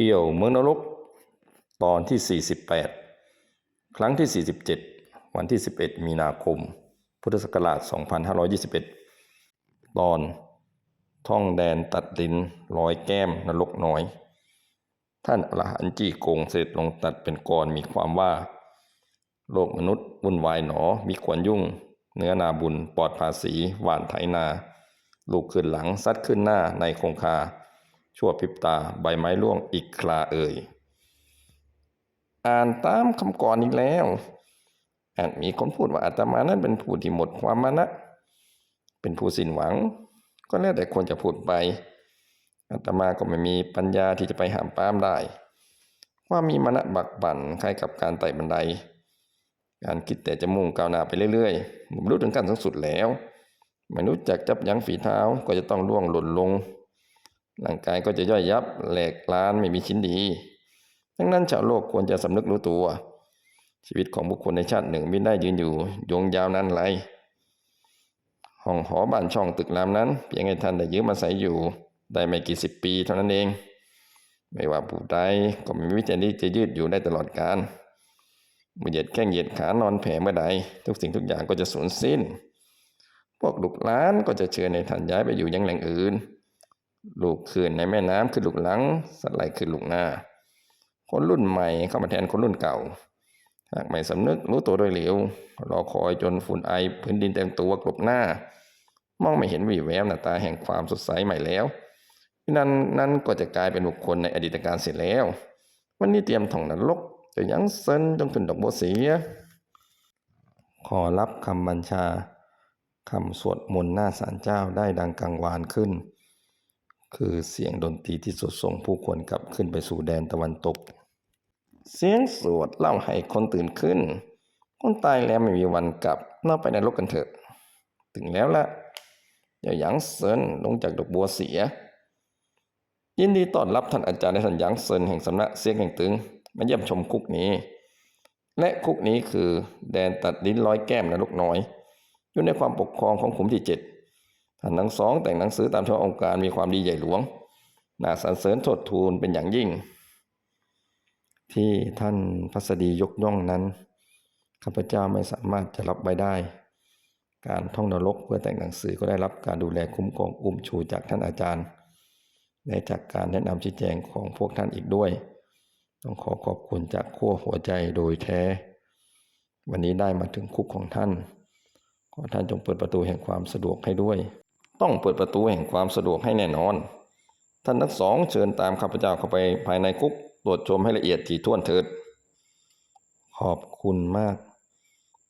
เที่ยวเมืองนรก ตอนที่ 48 ครั้งที่ 47 วันที่ 11 มีนาคม พุทธศักราช 2521 ตอน ท่องแดนตัดดินรอยแก้มนรกน้อย ท่านอรหันต์จีโกงเสร็จลงตัดเป็นกรมีความว่า โลกมนุษย์วุ่นวายหนอมีควรยุ่ง เนื้อนาบุญปลอดภาษีหวานไถนา ลูกขึ้นหลังซัดขึ้นหน้าในคงคา ชั่วพริบตาใบไม้ร่วงอีกคลาเอ่ย อ่านตามคำกรอีกแล้วอาจมีคนพูดว่าอาตมานั้นเป็นผู้ที่หมดความมานะ เป็นผู้สิ้นหวัง ก็แล้วแต่คนจะพูดไปอาตมาก็ไม่มีปัญญาที่จะไปห้ามปรามได้ ว่ามีมานะบักบั่นคล้ายกับการไต่บันได การคิดแต่จะมุ่งก้าวหน้าไปเรื่อยๆผมรู้ถึงขั้นสูงสุดแล้ว ไม่รู้จักจับยั้งฝีเท้าก็จะต้องล่วงหล่นลง ร่างกายก็จะย่อยยับแหลกล้านไม่มีชิ้นดี ดังนั้นชาวโลกควรจะสำนึกรู้ตัว ชีวิตของบุคคลในชาติหนึ่งไม่ได้ยืนอยู่ยงยาวนานไรห้องหอบ้านช่องตึกรามนั้นเพียงให้ท่านได้ยืมอาศัยอยู่ได้ไม่กี่สิบปีเท่านั้นเอง ไม่ว่าผู้ใดก็ไม่มีวิธีที่จะยืดอยู่ได้ตลอดกาลเมื่อเหยียดแข้งเหยียดขานอนแผ่เมื่อใด ทุกสิ่งทุกอย่างก็จะสูญสิ้น พวกลูกหลานก็จะเชิญในท่านย้ายไปอยู่ยังแหล่งอื่น ลูกคืนในแม่น้ำคือลูกหลังสไลด์คือลูกหน้า คนรุ่นใหม่เข้ามาแทนคนรุ่นเก่า หากไม่สำนึกรู้ตัวโดยเร็วรอคอยจนฝุ่นไอพื้นดินเต็มตัวกลบหน้า มองไม่เห็นวีแววหน้าตาแห่งความสดใสใหม่แล้วนั้นนั้นก็จะกลายเป็นบุคคลในอดีตการเสร็จแล้ว วันนี้เตรียมท่องนรกจะยังเซินจงขึ้นดอกบัวเสียขอรับคำบัญชาคำสวดมนต์หน้าศาลเจ้าได้ดังกังวานขึ้น คือเสียงดนตรีที่สดส่งผู้คนกลับขึ้นไปสู่แดนตะวันตก เสียงสวดเล่าให้คนตื่นขึ้น คนตายแล้วไม่มีวันกลับน่าไปในโลกกันเถอะ ถึงแล้วละอย่าหยังเซินลงจากดอกบัวเสีย ยินดีต้อนรับท่านอาจารย์ในท่านหยังเซินแห่งสำนักเสียงแห่งตึง มาเยี่ยมชมคุกนี้ และคุกนี้คือแดนตัดลิ้นร้อยแก้มนรกน้อย อยู่ในความปกครองของขุมที่เจ็ด ท่านทั้งสองแต่งหนังสือตามชอบองค์การมีความดีใหญ่หลวงน่าสรรเสริญทษทูลเป็นอย่างยิ่ง ที่ท่านพัสดียกย่องนั้นข้าพเจ้าไม่สามารถจะรับไว้ได้ การท่องนรกเพื่อแต่งหนังสือก็ได้รับการดูแลคุ้มครองอุ้มชูจากท่านอาจารย์และจากการแนะนำชี้แจงของพวกท่านอีกด้วย ต้องขอขอบคุณจากขั้วหัวใจโดยแท้ วันนี้ได้มาถึงคุกของท่าน ขอท่านจงเปิดประตูแห่งความสะดวกให้ด้วย ต้องเปิดประตูแห่งความสะดวกให้แน่นอน ท่านทั้งสองเชิญตามข้าพเจ้าเข้าไปภายในคุกตรวจชมให้ละเอียดถี่ถ้วนเถิด ขอบคุณมาก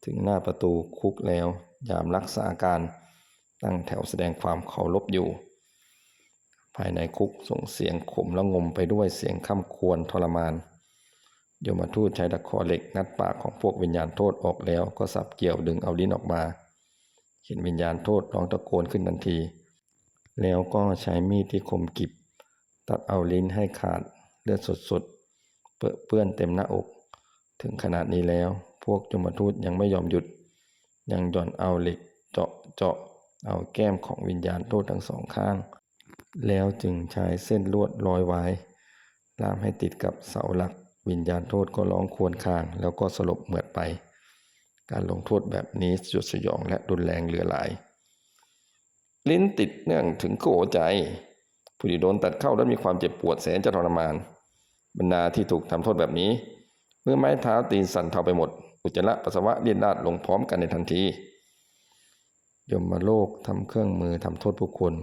ถึงหน้าประตูคุกแล้ว ยามรักษาการตั้งแถวแสดงความเคารพอยู่ ภายในคุกส่งเสียงขมและงมไปด้วยเสียงข้ามควรทรมาน โยมทูตใช้ตะขอเหล็กงัดปากของพวกวิญญาณโทษออกแล้วก็สับเกี่ยวดึงเอาลิ้นออกมา เห็นวิญญาณโทษร้องตะโกนขึ้นทันที แล้วก็ใช้มีดที่คมกริบ ตัดเอาลิ้นให้ขาดเลือดสดๆ เปื้อนเต็มหน้าอก ถึงขนาดนี้แล้ว พวกยมทูตยังไม่ยอมหยุด ยังหย่อนเอาเหล็กเจาะเจาะเอาแก้มของวิญญาณโทษทั้งสองข้าง แล้วจึงใช้เส้นลวดร้อยไว้ล่ามให้ติดกับเสาหลักวิญญาณโทษก็ร้องครวรครางแล้วก็สลบเหมือดไป การลงโทษแบบนี้สยดสยองและรุนแรงเหลือหลาย ลิ้นติดเนื่องถึงโขใจ ผู้ที่โดนตัดเข้าแล้วมีความเจ็บปวดแสนจะทรมาน บรรดาที่ถูกทำโทษแบบนี้ เมื่อไม้เท้าตีนสั่นเทาไปหมด อุจจาระปัสสาวะเลียนลาดลงพร้อมกันในทันทียมโลกทำเครื่องมือทำโทษผู้คน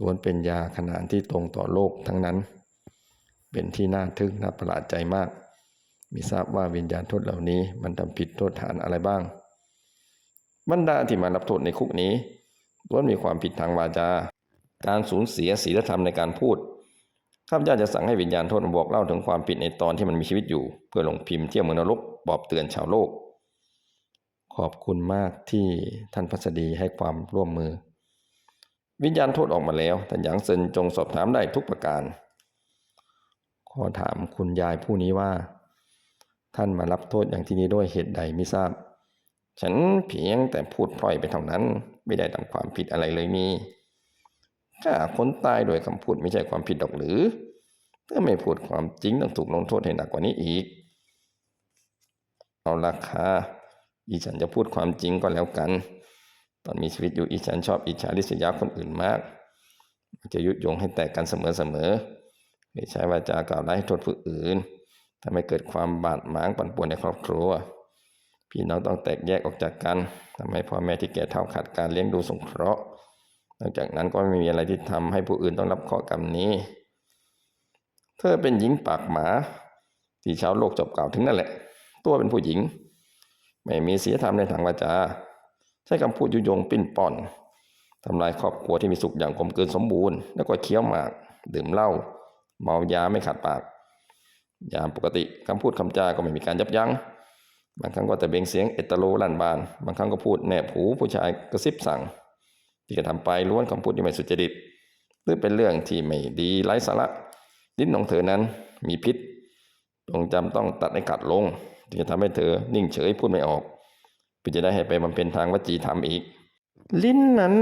ล้วนเป็นยาขนานที่ตรงต่อโลกทั้งนั้น เป็นที่น่าทึ่งน่าประหลาดใจมาก มีทราบว่าวิญญาณโทษเหล่านี้ มันทำผิดโทษฐานอะไรบ้าง บรรดาที่มารับโทษในคุกนี้ล้วนมีความผิดทางวาจา การสูญเสียศีลธรรมในการพูดข้าพเจ้าจะสั่งให้วิญญาณโทษบอกเล่าถึงความผิดในตอนที่มันมีชีวิตอยู่ เพื่อลงพิมพ์เที่ยวเมืองนรกบอบเตือนชาวโลก ขอบคุณมากที่ท่านพัสดีให้ความร่วมมือ วิญญาณโทษออกมาแล้วท่านหยางเซินจงสอบถามได้ทุกประการ ขอถามคุณยายผู้นี้ว่า ท่านมารับโทษอย่างที่นี้ด้วยเหตุใดไม่ทราบ ฉันเพียงแต่พูดพล่อยไปเท่านั้น ไม่ได้ทำความผิดอะไรเลยนี่ฆ่าคนตายโดยคำพูดไม่ใช่ความผิดดอกหรือถ้าไม่พูดความจริงต้องถูกลงโทษให้หนักกว่านี้อีก เอาราคาอีฉันจะพูดความจริงก็แล้วกัน ตอนมีชีวิตอยู่อีฉันชอบอิจฉาริษยาคนอื่นมาก จะยุยงให้แตกกันเสมอๆไม่ใช้วาจากล่าวร้ายโทษผู้อื่น ทำให้เกิดความบาดหมางปั่นป่วนในครอบครัว พี่น้องต้องแตกแยกออกจากกันทำให้พ่อแม่ที่แก่เท่าขาดการเลี้ยงดูสงเคราะห์นอกจากนั้นก็ไม่มีอะไรที่ทำให้ผู้อื่นต้องรับข้อกรรมนี้ เธอเป็นหญิงปากหมา ที่ชาวโลกจบกล่าวถึงนั่นแหละ ตัวเป็นผู้หญิง ไม่มีศีลธรรมในทางวาจา ใช้คำพูดยุยงปิ้นป่อนทำลายครอบครัวที่มีสุขอย่างกลมกลืนสมบูรณ์ แล้วก็เคี้ยวหมาก ดื่มเหล้าเมายาไม่ขาดปาก ยามปกติคำพูดคำจาก็ไม่มีการยับยัง้ง บางครั้งก็แต่เบ่งเสียงเอตโลลั่นบาน บางครั้งก็พูดแนบหูผู้ชายกระซิบสั่ง ที่กระทำไปล้วนคำพูดที่ไม่สุจริต หรือเป็นเรื่องที่ไม่ดีไร้สาระลิ้นของเธอนั้นมีพิษจงจำต้องตัดให้ขาดลงที่จะทำให้เธอนิ่งเฉยพูดไม่ออกเพื่อจะได้ให้ไปบำเพ็ญทางวจีธรรมอีก ลิ้นนั้น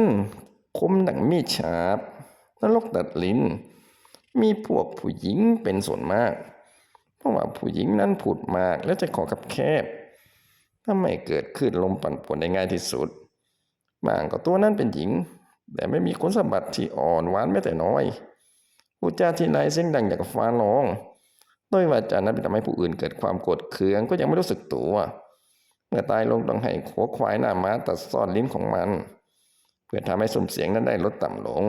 คมดังมีดฉาบนรกตัดลิ้น มีพวกผู้หญิงเป็นส่วนมาก ราะว่าผู้หญิงนั้นพูดมากและจะขอกับแคบ ถ้าไม่เกิดขึ้นลมปั่นป่วนได้ง่ายที่สุดบางก็ตัวนั้นเป็นหญิง แต่ไม่มีคุณสมบัติที่อ่อนหวานแม้แต่น้อยพูดจาที่ไรเสียงดังอย่างกับฟ้าร้องโดยวาจานั้นเป็นทำให้ผู้อื่นเกิดความโกรธเคืองก็ยังไม่รู้สึกตัวเมื่อตายลงต้องให้ขัวควายหน้าม้าตัดซ่อนลิ้นของมัน เพื่อทำให้สุ่มเสียงนั้นได้ลดต่ำลง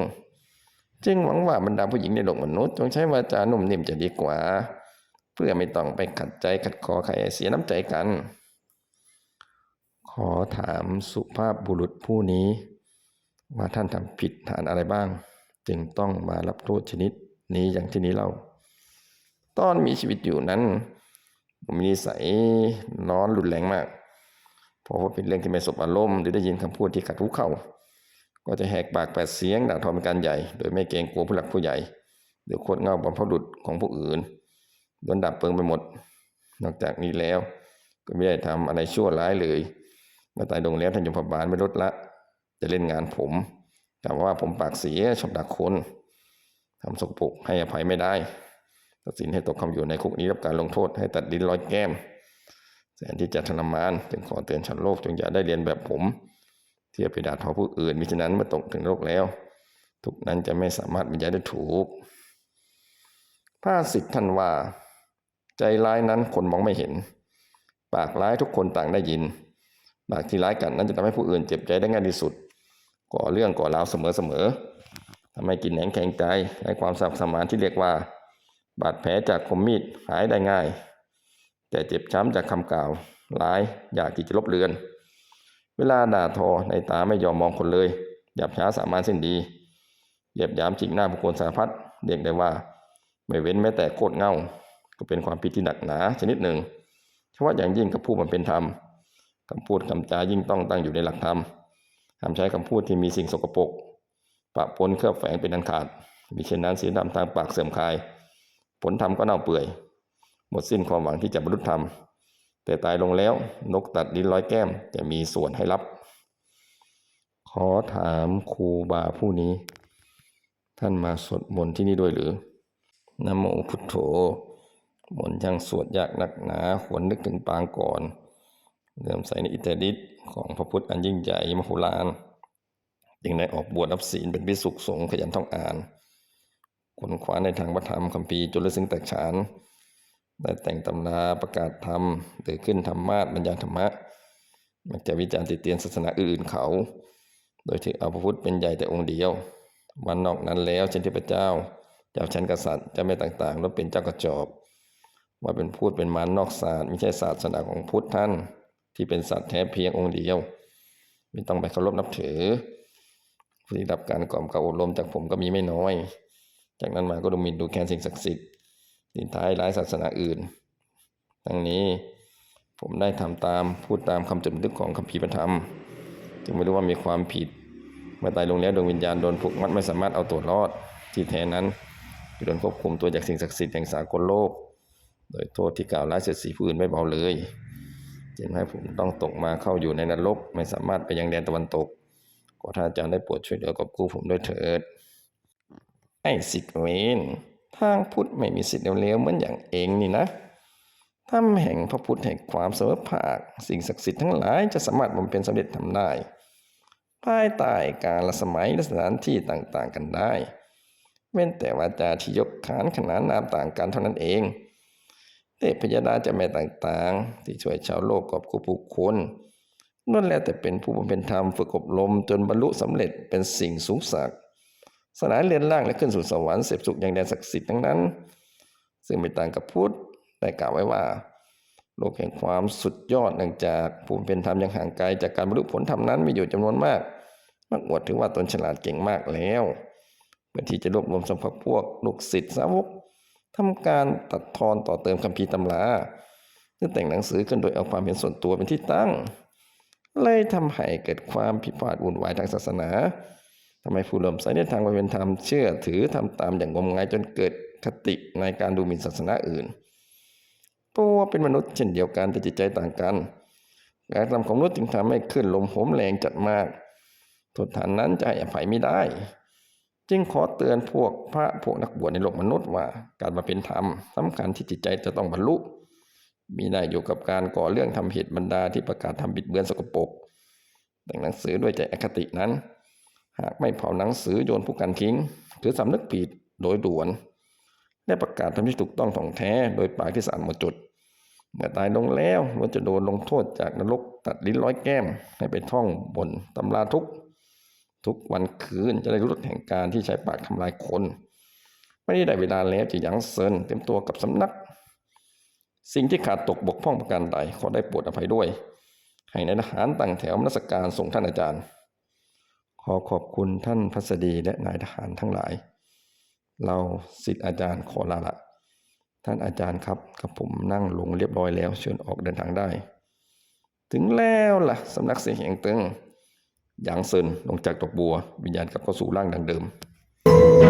จึงหวังว่าบรรดาผู้หญิงในโลกมนุษย์จงใช้วาจานุ่มนิ่มจะดีกว่า เพื่อไม่ต้องไปขัดใจขัดคอใครเสียน้ำใจกัน ขอถามสุภาพบุรุษผู้นี้ ว่าท่านทำผิดฐานอะไรบ้าง จึงต้องมารับโทษชนิดนี้อย่างที่นี้เล่า ตอนมีชีวิตอยู่นั้นผมมีนิสัยร้อนรุนแรงมากเพราะว่าเป็นเรื่องที่ไม่สบอารมณ์หรือได้ยินคำพูดที่ขัดหูเข้า ก็จะแหกปากแปดเสียงด่าทอเป็นการใหญ่ โดยไม่เกรงกลัวผู้หลักผู้ใหญ่ หรือโคตรเงาบรรพบุรุษของผู้อื่น โดนดับเปิงไปหมด นอกจากนี้แล้ว ก็ไม่ได้ทำอะไรชั่วร้ายเลยเมื่อตายลงแล้วท่านยมพบาลไม่ลดละ จะเล่นงานผมแต่ว่าผมปากเสียชอบดักคนทำสกปรกให้อภัยไม่ได้ตัดสินให้ตกคำอยู่ในคุกนี้รับการลงโทษให้ตัดดินร้อยแก้มแสนที่จะทรมานจึงขอเตือนชาวโลกจงอย่าได้เรียนแบบผม เทียบไปด่าทอผู้อื่นมิฉะนั้นเมื่อตกถึงโลกแล้ว ทุกนั้นจะไม่สามารถบรรยายได้ถูกพระสิทธิ์ท่านว่า ใจร้ายนั้นคนมองไม่เห็น ปากร้ายทุกคนต่างได้ยิน ปากที่ร้ายกันนั้นจะทำให้ผู้อื่นเจ็บใจได้ง่ายที่สุด ก่อเรื่องก่อราวเสมอๆทำให้กินแหนงแข็งใจในความสับสมานที่เรียกว่า บาดแผลจากคมมีดหายได้ง่าย แต่เจ็บช้ำจากคำกล่าวร้ายอยากที่จะลบเลือน เวลาด่าทอในตาไม่ยอมมองคนเลยหยาบช้าสามานสิ้นดีเหยียบยามจิกหน้าบุคคลสารพัดเรียกได้ว่า ไม่เว้นแม้แต่โคตรเง่า ก็เป็นความผิดที่หนักหนาชนิดหนึ่งเฉพาะอย่างยิ่งกับผู้มันเป็นธรรมคำพูดคำจายิ่งต้องตั้งอยู่ในหลักธรรมห้ามใช้คำพูดที่มีสิ่งสกปรกปะปนเคลือบแฝงเป็นอันขาดมิเช่นนั้นศีลธรรมทางปากเสื่อมคลาย ผลธรรมก็เน่าเปื่อย หมดสิ้นความหวังที่จะบรรลุธรรม แต่ตายลงแล้วนกตัดลิ้นร้อยแก้มจะมีส่วนให้รับ ขอถามครูบาผู้นี้ ท่านมาสวดมนต์ที่นี่ด้วยหรือนะโมพุทโธ มนช่างสวดยากหนักหนาควรนึกถึงปางก่อนเริ่มใส่ในอิทธิฤทธิ์ของพระพุทธอันยิ่งใหญ่มโหฬารจึงได้ออกบวชรับศีลเป็นพิสุขสงฆ์ขยันท่องอ่านคนคว้าในทางพระธรรมคัมภีร์จนลึกซึ้งแตกฉานได้แต่งตำราประกาศธรรมหรือขึ้นธรรมาสบรรยายธรรมะ มักจะวิจารณ์ติเตียนศาสนาอื่นเขา โดยถือเอาพระพุทธเป็นใหญ่แต่องค์เดียว วันนอกนั้นแล้วเช่นเทพเจ้า เจ้าชั้นกษัตริย์เจะไม่ต่างๆแล้วเป็นเจ้ากระจอก ว่าเป็นพูดเป็นมารนอกศาสตร์ไม่ใช่ศาสนาของพุทธท่าน ที่เป็นสัตว์แท้เพียงองค์เดียว ไม่ต้องไปเคารพนับถือผู้ที่รับการกล่อมกล่าวอบรมจากผมก็มีไม่น้อย จากนั้นมาก็ดูหมิ่นดูแคลนสิ่งศักดิ์สิทธิ์สินท้ายร้ายศาสนาอื่นทั้งนี้ผมได้ทำตามพูดตามคำจดบันทึกของคัมภีร์พระธรรม จึงไม่รู้ว่ามีความผิดเมื่อตายลงแล้วดวงวิญญาณโดนผูกมัดไม่สามารถเอาตัวรอด ที่แท้นั้นโดนควบคุมตัวจากสิ่งศักดิ์สิทธิ์แห่งสากลโลก โดยโทษที่กล่าวร้ายเสียดสีผู้อื่นไม่เบาเลยจึงให้ผมต้องตกมาเข้าอยู่ในนรก ไม่สามารถไปยังแดนตะวันตกขอท่านอาจารย์ได้โปรดช่วยเหลือกอบกู้ผมด้วยเถิดไอ้สิกเวนทางพุทธไม่มีสิทธิ์เลวๆเหมือนอย่างเองนี่นะถ้ำแห่งพระพุทธแห่งความเสมอภาค สิ่งศักดิ์สิทธิ์ทั้งหลายจะสามารถบำเพ็ญสำเร็จทำได้ภายใต้การละสมัยและสถานที่ต่างๆกันได้เว้นแต่วาจาที่ยกขานขนานนามต่างกันเท่านั้นเอง เทพยดาจะแม่ต่างๆ ที่ช่วยชาวโลกกอบกู้ผู้คนนั่นแหล้วแต่เป็นผู้บำเพ็ญธรรมฝึกอบรม จนบรรลุสำเร็จเป็นสิ่งสูงสักสลายเรียนล่างและขึ้นสู่สวรรค์เสพสุขอย่างแดนศักดิ์สิทธิ์ทั้งนั้น ซึ่งไม่ต่างกับพุทธได้กล่าวไว้ว่า โลกแห่งความสุดยอดเนื่องจากผู้บำเป็นธรรมยังห่างไกลจากการบรรลุผลธรรมนั้นมีอยู่จำนวนมาก มักอวดถึงว่าตนฉลาดเก่งมากแล้วเพื่อที่จะรวบรวมสมภพพวกลูกศิษย์สาวก ทำการตัดทอนต่อเติมคัมภีร์ตำราหรือแต่งหนังสือขึ้นโดยเอาความเห็นส่วนตัวเป็นที่ตั้งเลยทำให้เกิดความผิดพลาดวุ่นวายทางศาสนาทำให้ผู้เริ่มใส่ในทางความเป็นธรรมเชื่อถือทำตามอย่างงมงายจนเกิดคติในการดูหมิ่นศาสนาอื่นตัวเป็นมนุษย์เช่นเดียวกันแต่จิตใจต่างกัน การทำของมนุษย์จึงทำให้ขึ้นลมโหมแรงจัดมากโทษฐานนั้นจะให้อภัยไม่ได้ จึงขอเตือนพวกพระพวกนักบวชในโลกมนุษย์ว่า การมาเป็นธรรมสำคัญที่จิตใจจะต้องบรรลุ มีได้อยู่กับการก่อเรื่องทำเหตุบรรดาที่ประกาศทำบิดเบือนสกปรกแต่งหนังสือด้วยใจอคตินั้น หากไม่เผาหนังสือโยนผู้กันทิ้งถือสำนึกผิดโดยด่วน และประกาศทำที่ถูกต้องถ่องแท้โดยปากที่สะอาดหมดจดเมื่อตายลงแล้วล้วนจะโดนลงโทษจากนรกตัดลิ้นร้อยแก้มให้ไปท่องบนตำราทุกข์ ทุกวันคืนจะได้รู้แห่งการที่ใช้ปากทำลายคน ไม่ได้ได้เวลาแล้วจะยังเซินเต็มตัวกับสำนัก สิ่งที่ขาดตกบกพร่องประการใดขอได้โปรดอภัยด้วย ให้ในายทหารตั้งแถวมนสการส่งท่านอาจารย์ ขอขอบคุณท่านพัสดีและนายทหารทั้งหลาย เราสิทธิอาจารย์ขอลาละท่านอาจารย์ครับกับผมนั่งลงเรียบร้อยแล้วเชิญออกเดินทางได้ ถึงแล้วล่ะสำนักเสียงแห่งตึง หยางเซินลงจากดอกบัว วิญญาณกลับเข้าสู่ร่างดังเดิม